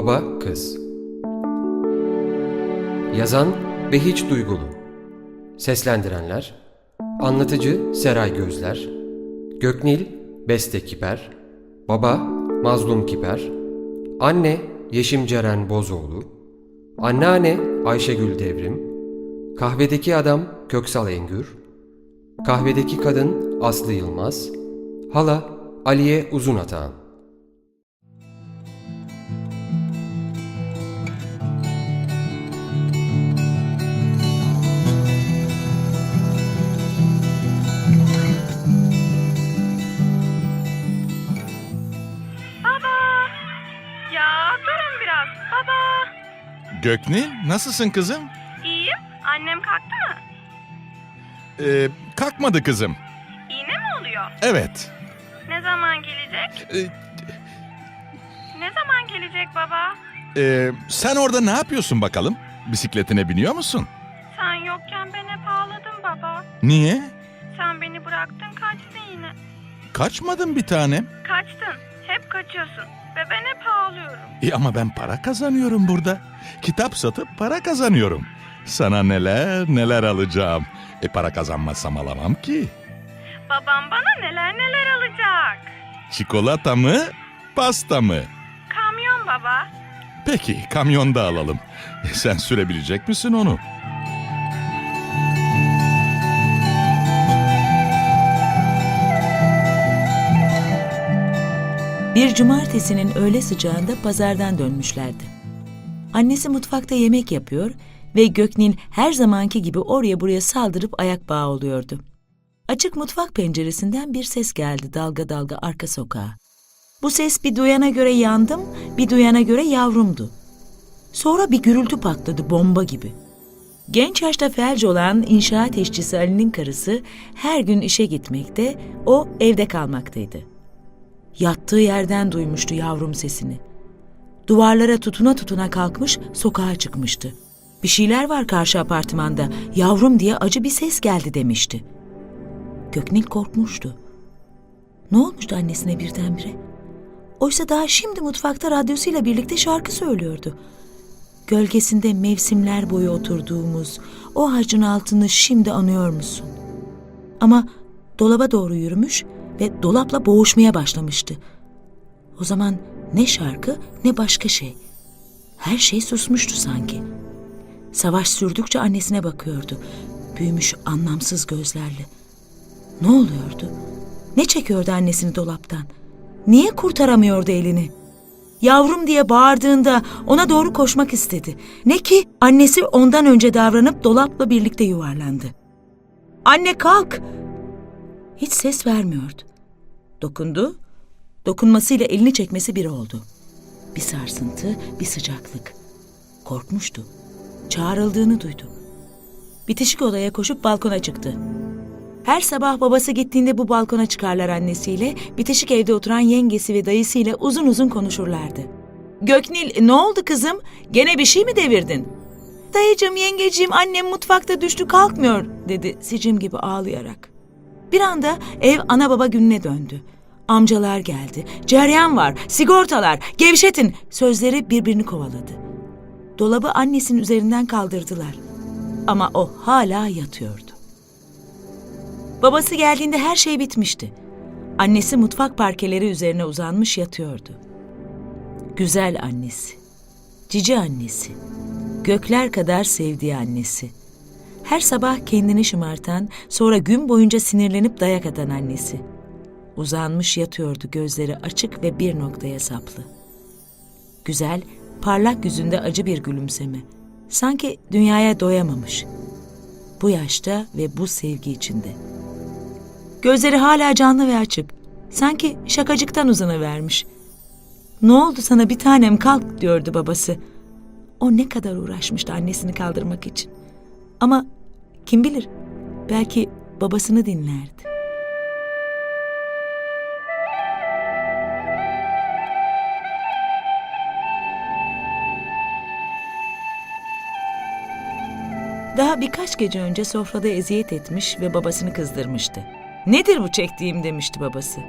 Baba Kız. Yazan Behiç Duygulu. Seslendirenler Anlatıcı Seray Gözler Göknil Beste Kiper Baba Mazlum Kiper Anne Yeşim Ceren Bozoğlu Anneanne Ayşegül Devrim Kahvedeki Adam Köksal Engür Kahvedeki Kadın Aslı Yılmaz Hala Aliye Uzunatağan Göknil, nasılsın kızım? İyiyim. Annem kalktı mı? Ee, kalkmadı kızım. İğne mi oluyor? Evet. Ne zaman gelecek? Ee, Ne zaman gelecek baba? e, sen orada ne yapıyorsun bakalım? Bisikletine biniyor musun? Sen yokken ben hep ağladım baba. Niye? Sen beni bıraktın kaçtın yine. Kaçmadın bir tanem. Kaçtın. Hep kaçıyorsun. Ve ben hep ağlıyorum. İyi ama ben para kazanıyorum burada. Kitap satıp para kazanıyorum. Sana neler neler alacağım. E para kazanmazsam alamam ki. Babam bana neler neler alacak. Çikolata mı, pasta mı? Kamyon baba. Peki kamyonda alalım. E, sen sürebilecek misin onu? Bir cumartesinin öğle sıcağında pazardan dönmüşlerdi. Annesi mutfakta yemek yapıyor ve Göknin her zamanki gibi oraya buraya saldırıp ayak bağı oluyordu. Açık mutfak penceresinden bir ses geldi dalga dalga arka sokağa. Bu ses bir duyana göre yandım, bir duyana göre yavrumdu. Sonra bir gürültü patladı bomba gibi. Genç yaşta felç olan inşaat işçisi Ali'nin karısı her gün işe gitmekte, o evde kalmaktaydı. Yattığı yerden duymuştu yavrum sesini. Duvarlara tutuna tutuna kalkmış sokağa çıkmıştı. Bir şeyler var karşı apartmanda. Yavrum diye acı bir ses geldi demişti. Göknil korkmuştu. Ne olmuştu annesine birdenbire? Oysa daha şimdi mutfakta radyosuyla birlikte şarkı söylüyordu. Gölgesinde mevsimler boyu oturduğumuz o ağacın altını şimdi anıyor musun? Ama dolaba doğru yürümüş ve dolapla boğuşmaya başlamıştı. O zaman ne şarkı ne başka şey. Her şey susmuştu sanki. Savaş sürdükçe annesine bakıyordu. Büyümüş anlamsız gözlerle. Ne oluyordu? Ne çekiyordu annesini dolaptan? Niye kurtaramıyordu elini? Yavrum diye bağırdığında ona doğru koşmak istedi. Ne ki annesi ondan önce davranıp dolapla birlikte yuvarlandı. Anne kalk! Hiç ses vermiyordu. Dokundu. Dokunmasıyla elini çekmesi bir oldu. Bir sarsıntı, bir sıcaklık. Korkmuştu. Çağrıldığını duydu. Bitişik odaya koşup balkona çıktı. Her sabah babası gittiğinde bu balkona çıkarlar annesiyle, bitişik evde oturan yengesi ve dayısıyla uzun uzun konuşurlardı. Göknil ne oldu kızım? Gene bir şey mi devirdin? Dayıcım, yengeciğim, annem mutfakta düştü kalkmıyor dedi sicim gibi ağlayarak. Bir anda ev ana baba gününe döndü. Amcalar geldi. Ceryan var, sigortalar, gevşetin. Sözleri birbirini kovaladı. Dolabı annesinin üzerinden kaldırdılar. Ama o hala yatıyordu. Babası geldiğinde her şey bitmişti. Annesi mutfak parkeleri üzerine uzanmış yatıyordu. Güzel annesi. Cici annesi. Gökler kadar sevdiği annesi. Her sabah kendini şımartan, sonra gün boyunca sinirlenip dayak atan annesi. Uzanmış yatıyordu gözleri açık ve bir noktaya saplı. Güzel, parlak yüzünde acı bir gülümseme. Sanki dünyaya doyamamış. Bu yaşta ve bu sevgi içinde. Gözleri hala canlı ve açık. Sanki şakacıktan uzanıvermiş. Ne oldu sana bir tanem kalk diyordu babası. O ne kadar uğraşmıştı annesini kaldırmak için. Ama kim bilir belki babasını dinlerdi. Daha birkaç gece önce sofrada eziyet etmiş ve babasını kızdırmıştı. Nedir bu çektiğim demişti babası.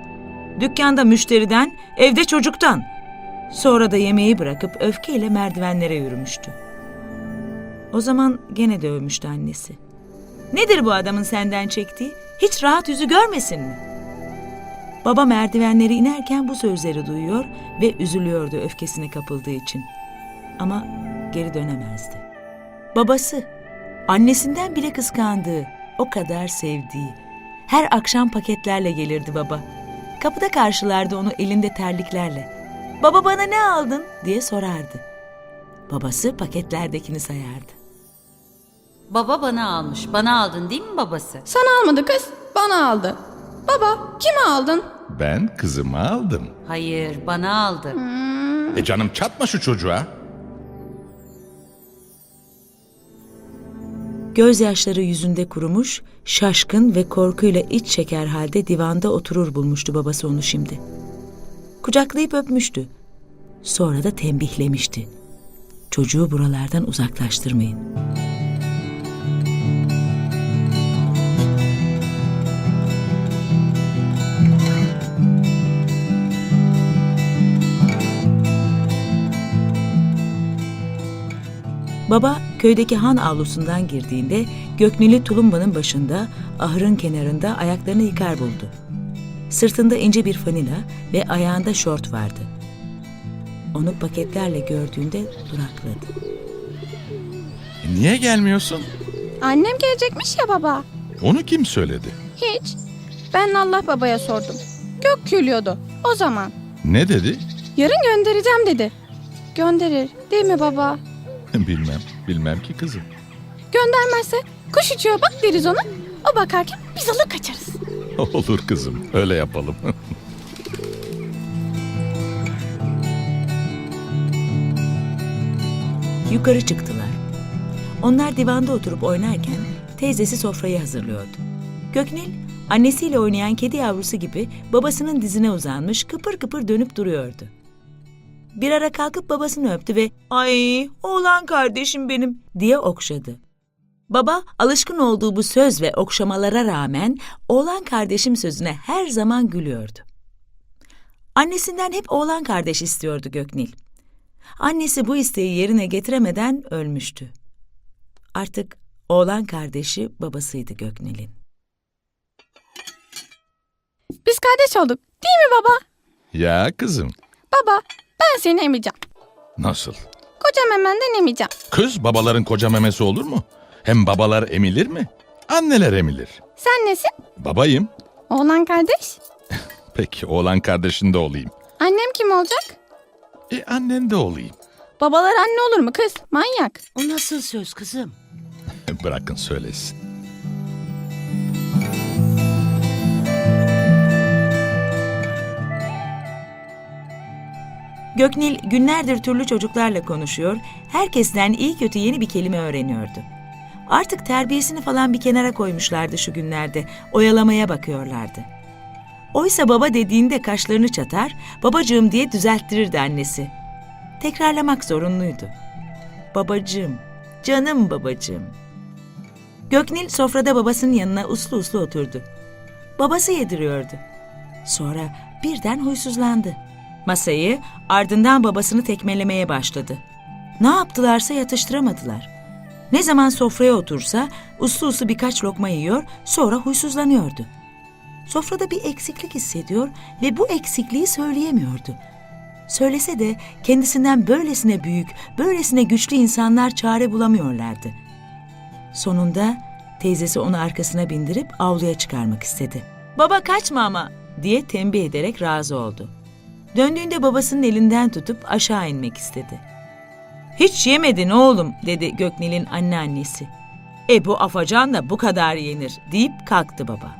Dükkanda müşteriden, evde çocuktan. Sonra da yemeği bırakıp öfkeyle merdivenlere yürümüştü. O zaman gene dövmüştü annesi. Nedir bu adamın senden çektiği? Hiç rahat yüzü görmesin mi? Baba merdivenleri inerken bu sözleri duyuyor ve üzülüyordu öfkesine kapıldığı için. Ama geri dönemezdi. Babası, annesinden bile kıskandığı, o kadar sevdiği, her akşam paketlerle gelirdi baba. Kapıda karşılardı onu elinde terliklerle. Baba bana ne aldın diye sorardı. Babası paketlerdekini sayardı. Baba bana almış. Bana aldın değil mi babası? Sana almadı kız, bana aldı. Baba, kime aldın? Ben kızımı aldım. Hayır, bana aldı. E canım çatma şu çocuğa. Gözyaşları yüzünde kurumuş, şaşkın ve korkuyla iç çeker halde divanda oturur bulmuştu babası onu şimdi. Kucaklayıp öpmüştü. Sonra da tembihlemişti. Çocuğu buralardan uzaklaştırmayın. Baba köydeki han avlusundan girdiğinde Göknil'i tulumbanın başında, ahırın kenarında ayaklarını yıkar buldu. Sırtında ince bir fanila ve ayağında şort vardı. Onu paketlerle gördüğünde durakladı. E niye gelmiyorsun? Annem gelecekmiş ya baba. Onu kim söyledi? Hiç. Ben Allah babaya sordum. Gök gülüyordu. O zaman. Ne dedi? Yarın göndereceğim dedi. Gönderir değil mi baba? bilmem, bilmem ki kızım. Göndermezse kuş uçuyor bak deriz ona. O bakarken biz alır kaçarız. Olur kızım, öyle yapalım. Yukarı çıktılar. Onlar divanda oturup oynarken teyzesi sofrayı hazırlıyordu. Göknil, annesiyle oynayan kedi yavrusu gibi babasının dizine uzanmış kıpır kıpır dönüp duruyordu. Bir ara kalkıp babasını öptü ve ''Ay oğlan kardeşim benim'' diye okşadı. Baba alışkın olduğu bu söz ve okşamalara rağmen oğlan kardeşim sözüne her zaman gülüyordu. Annesinden hep oğlan kardeş istiyordu Göknil. Annesi bu isteği yerine getiremeden ölmüştü. Artık oğlan kardeşi babasıydı Göknil'in. Biz kardeş olduk değil mi baba? ya kızım, Baba ben seni emeceğim. nasıl? Koca memenden emeceğim. Kız babaların koca memesi olur mu? Hem babalar emilir mi? Anneler emilir. Sen nesin? Babayım. Oğlan kardeş. Peki oğlan kardeşin de olayım. Annem kim olacak? E annen de olayım. Babalar anne olur mu kız? Manyak. O nasıl söz kızım? Bırakın söylesin. Göknil günlerdir türlü çocuklarla konuşuyor, herkesten iyi kötü yeni bir kelime öğreniyordu. Artık terbiyesini falan bir kenara koymuşlardı şu günlerde, oyalamaya bakıyorlardı. Oysa baba dediğinde kaşlarını çatar, babacığım diye düzelttirirdi annesi. Tekrarlamak zorunluydu. Babacığım, canım babacığım. Göknil sofrada babasının yanına uslu uslu oturdu. Babası yediriyordu. Sonra birden huysuzlandı. Masayı ardından babasını tekmelemeye başladı. Ne yaptılarsa yatıştıramadılar. Ne zaman sofraya otursa uslu uslu birkaç lokma yiyor sonra huysuzlanıyordu. Sofrada bir eksiklik hissediyor ve bu eksikliği söyleyemiyordu. Söylese de kendisinden böylesine büyük, böylesine güçlü insanlar çare bulamıyorlardı. Sonunda teyzesi onu arkasına bindirip avluya çıkarmak istedi. Baba kaçma ama diye tembih ederek razı oldu. Döndüğünde babasının elinden tutup aşağı inmek istedi. Hiç yemedin oğlum dedi Göknil'in anneannesi. E bu afacan da bu kadar yenir deyip kalktı baba.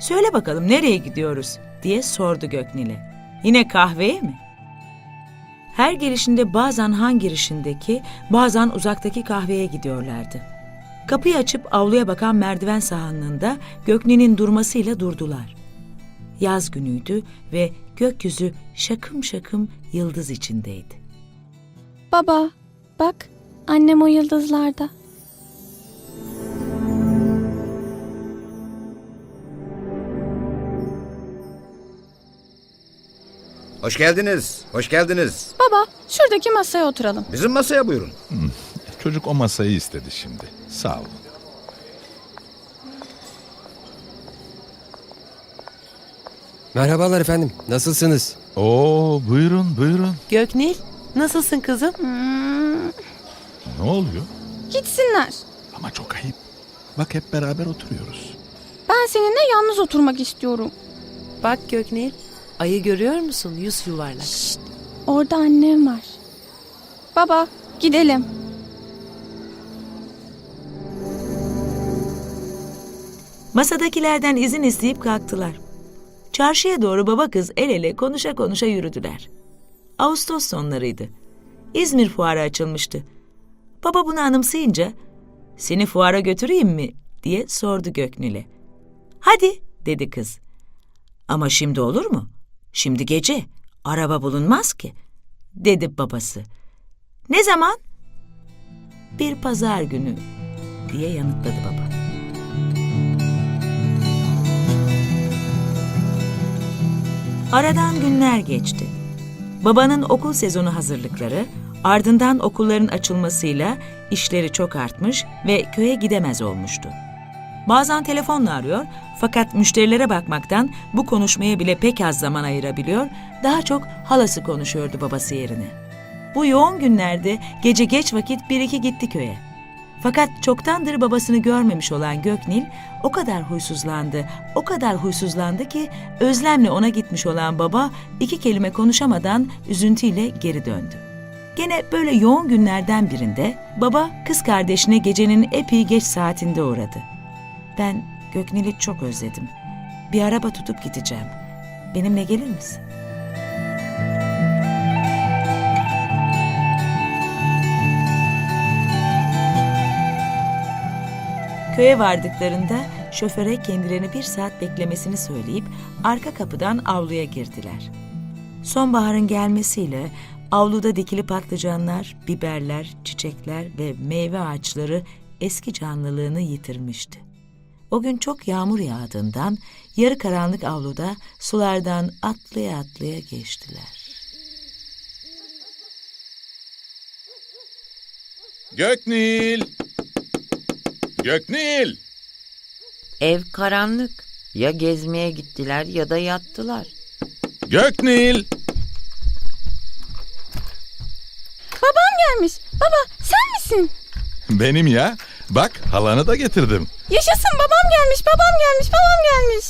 Söyle bakalım nereye gidiyoruz diye sordu Göknil'e. Yine kahveye mi? Her gelişinde bazen han girişindeki, bazen uzaktaki kahveye gidiyorlardı. Kapıyı açıp avluya bakan merdiven sahanlığında Göknil'in durmasıyla durdular. Yaz günüydü ve gökyüzü şakım şakım yıldız içindeydi. Baba bak annem o yıldızlarda. Hoş geldiniz. Hoş geldiniz. Baba şuradaki masaya oturalım. Bizim masaya buyurun. Çocuk o masayı istedi şimdi. Sağ ol. Merhabalar efendim. Nasılsınız? Oo buyurun buyurun. Göknil, nasılsın kızım? Ne oluyor? Gitsinler. Ama çok ayıp. Bak hep beraber oturuyoruz. Ben seninle yalnız oturmak istiyorum. Bak Göknil, ayı görüyor musun? Yüz yuvarlak. Orada annem var. Baba gidelim. Masadakilerden izin isteyip kalktılar. Çarşıya doğru baba kız el ele konuşa konuşa yürüdüler. Ağustos sonlarıydı. İzmir fuarı açılmıştı. Baba bunu anımsayınca seni fuara götüreyim mi diye sordu Göknil'e. Hadi dedi kız. Ama şimdi olur mu? Şimdi gece. Araba bulunmaz ki dedi babası. Ne zaman? Bir pazar günü diye yanıtladı baba. Aradan günler geçti. Babanın okul sezonu hazırlıkları, ardından okulların açılmasıyla işleri çok artmış ve köye gidemez olmuştu. Bazen telefonla arıyor fakat müşterilere bakmaktan bu konuşmaya bile pek az zaman ayırabiliyor, daha çok halası konuşuyordu babası yerine. Bu yoğun günlerde gece geç vakit bir iki gitti köye. Fakat çoktandır babasını görmemiş olan Göknil o kadar huysuzlandı, o kadar huysuzlandı ki özlemle ona gitmiş olan baba iki kelime konuşamadan üzüntüyle geri döndü. Gene böyle yoğun günlerden birinde baba kız kardeşine gecenin epey geç saatinde uğradı. Ben Göknil'i çok özledim. Bir araba tutup gideceğim. Benimle gelir misin? Köye vardıklarında şoföre kendilerini bir saat beklemesini söyleyip arka kapıdan avluya girdiler. Sonbaharın gelmesiyle avluda dikili patlıcanlar, biberler, çiçekler ve meyve ağaçları eski canlılığını yitirmişti. O gün çok yağmur yağdığından yarı karanlık avluda sulardan atlaya atlaya geçtiler. Göknil! Göknil! Ev karanlık. Ya gezmeye gittiler ya da yattılar. Göknil! Babam gelmiş. Baba sen misin? Benim ya. Bak halanı da getirdim. Yaşasın babam gelmiş. Babam gelmiş. Babam gelmiş.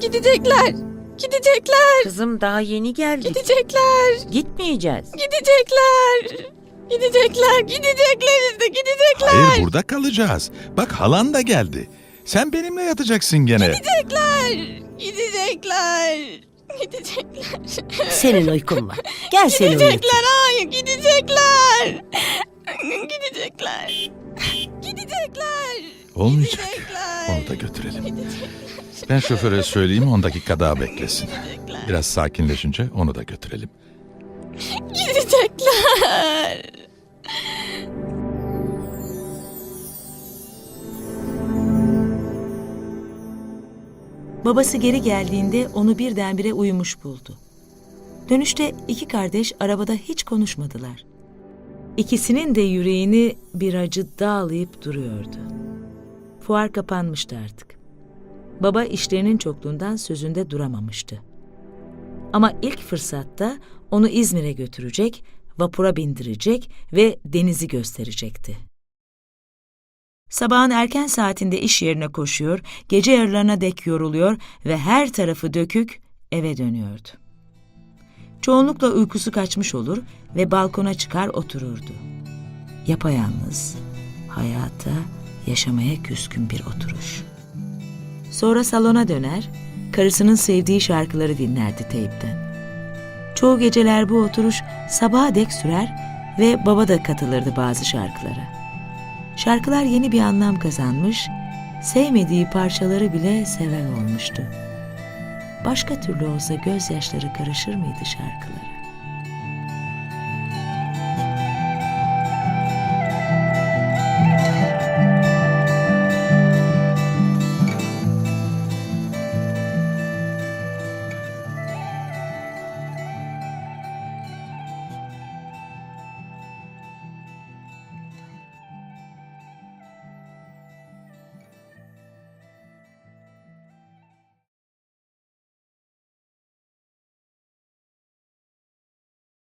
Gidecekler. Gidecekler. Kızım daha yeni geldik. Gidecekler. Gitmeyeceğiz. Gidecekler. Gidecekler. Gidecekler işte. Gidecekler. Hayır burada kalacağız. Bak halan da geldi. Sen benimle yatacaksın gene. Gidecekler. Gidecekler. Gidecekler. Senin uykun var. Gel seni uyutayım. Gidecekler. Hayır gidecekler. Gidecekler. Gidecekler. Olmayacak. Gidecekler. Onu da götürelim. Ben şoföre söyleyeyim 10 dakika daha beklesin. Biraz sakinleşince onu da götürelim. Gidecekler. Babası geri geldiğinde onu birdenbire uyumuş buldu. Dönüşte iki kardeş arabada hiç konuşmadılar. İkisinin de yüreğini bir acı dağlayıp duruyordu. Fuar kapanmıştı artık. Baba işlerinin çokluğundan sözünde duramamıştı. Ama ilk fırsatta onu İzmir'e götürecek, vapura bindirecek ve denizi gösterecekti. Sabahın erken saatinde iş yerine koşuyor, gece yarılarına dek yoruluyor ve her tarafı dökük eve dönüyordu. Çoğunlukla uykusu kaçmış olur ve balkona çıkar otururdu. Yapayalnız, hayata, yaşamaya küskün bir oturuş. Sonra salona döner, karısının sevdiği şarkıları dinlerdi teypten. Çoğu geceler bu oturuş sabaha dek sürer ve baba da katılırdı bazı şarkılara. Şarkılar yeni bir anlam kazanmış, sevmediği parçaları bile seven olmuştu. Başka türlü olsa gözyaşları karışır mıydı şarkılara?